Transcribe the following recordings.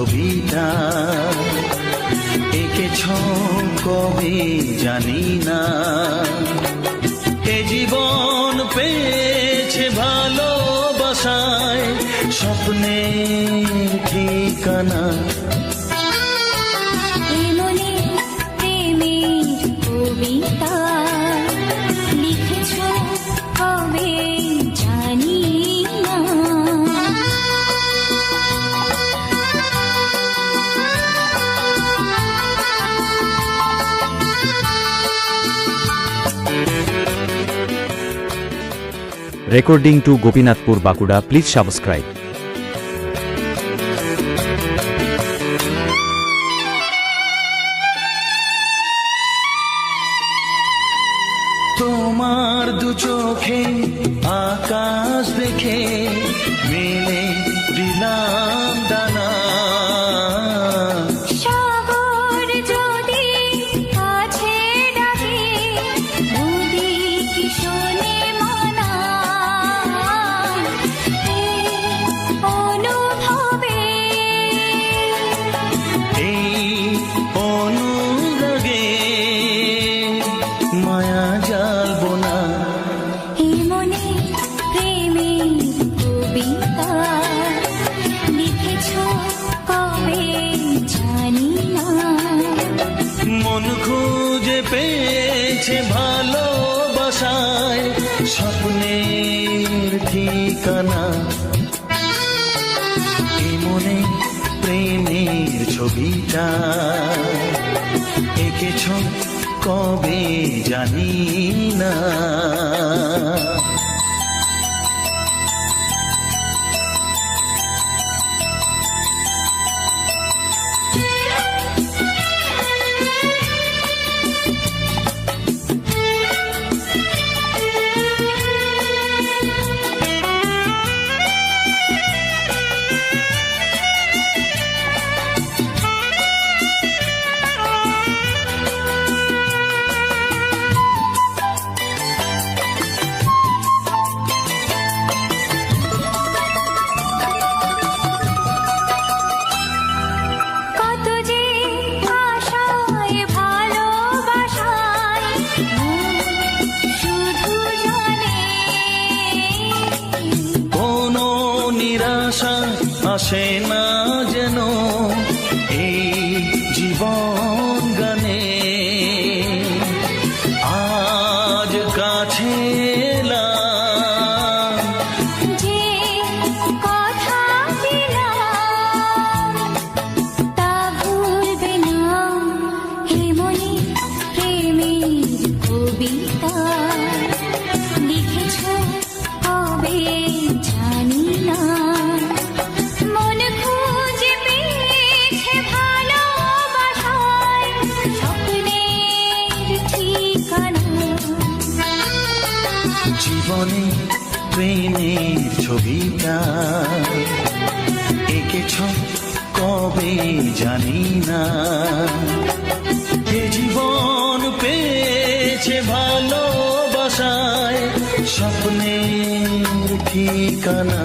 ছবিটা এঁকেছ কবে জানি না। এ জীবন পেয়েছে ভালোবাসায় স্বপ্নের ঠিকানা recording to Gopinathpur Bankura please subscribe তোমার দু চোখে আকাশ দেখে মেলে পেয়েছে ভালোবাসায় স্বপ্নের ঠিকানা। ছবিটা এঁকেছ কবে জানি না। আসে না যেন। জীবনে প্রেমের ছবিটা এঁকেছ কবে জানি না। এ জীবন পেয়েছে ভালোবাসায় স্বপ্নের ঠিকানা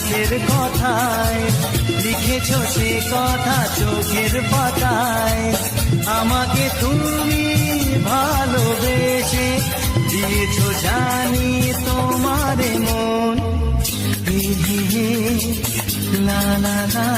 মুখের কথায়, লিখেছ সে কথা চোখের পাতায়। আমাকে তুমি ভালোবেসে দিয়েছ জানি তোমার মন। লা না লা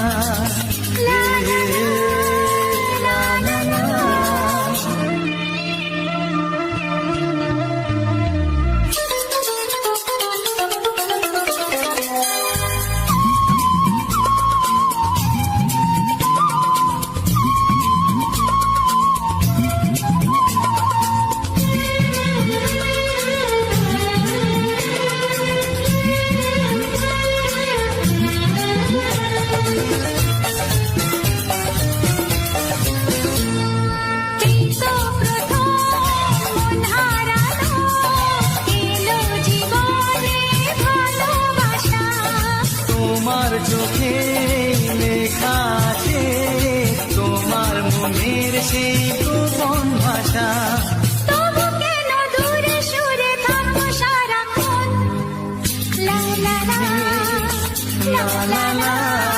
চোখে লেখা তোমার মনের সেই গোপন ভাষা। La la la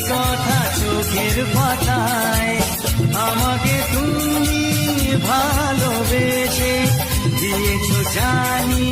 কথা চোখের পাতায়। আমাকে তুমি ভালোবেসে দিয়েছ জানি